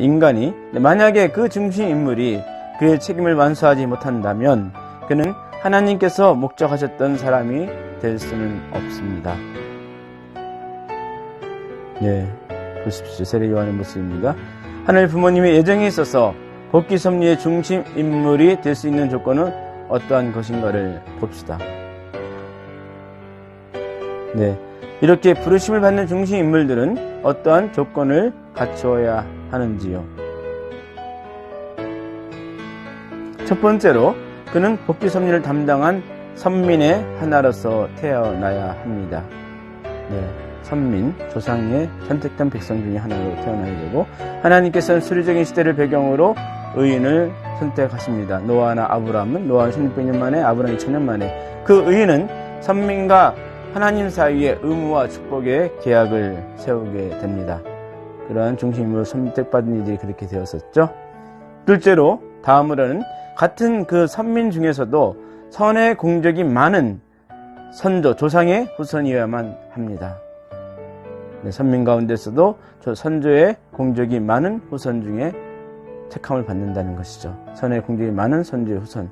인간이 만약에 그 중심 인물이 그의 책임을 완수하지 못한다면 그는 하나님께서 목적하셨던 사람이 될 수는 없습니다. 네, 보십시오. 세례 요한의 모습입니다. 하늘 부모님의 예정에 있어서 복귀 섭리의 중심 인물이 될 수 있는 조건은 어떠한 것인가를 봅시다. 네. 이렇게 부르심을 받는 중심 인물들은 어떠한 조건을 갖추어야 하는지요. 첫 번째로 그는 복귀 섭리를 담당한 선민의 하나로서 태어나야 합니다. 네. 선민, 조상의 선택된 백성 중에 하나로 태어나야 되고 하나님께서는 수리적인 시대를 배경으로 의인을 선택하십니다. 노아나 아브라함은 노아 1600년 만에 아브라함 2000년 만에 그 의인은 선민과 하나님 사이의 의무와 축복의 계약을 세우게 됩니다. 그러한 중심으로 선택받은 이들이 그렇게 되었었죠. 둘째로 다음으로는 같은 그 선민 중에서도 선의 공적이 많은 선조, 조상의 후손이어야만 합니다. 네, 선민 가운데서도 저 선조의 공적이 많은 후손 중에 택함을 받는다는 것이죠. 선의 공적이 많은 선조의 후손.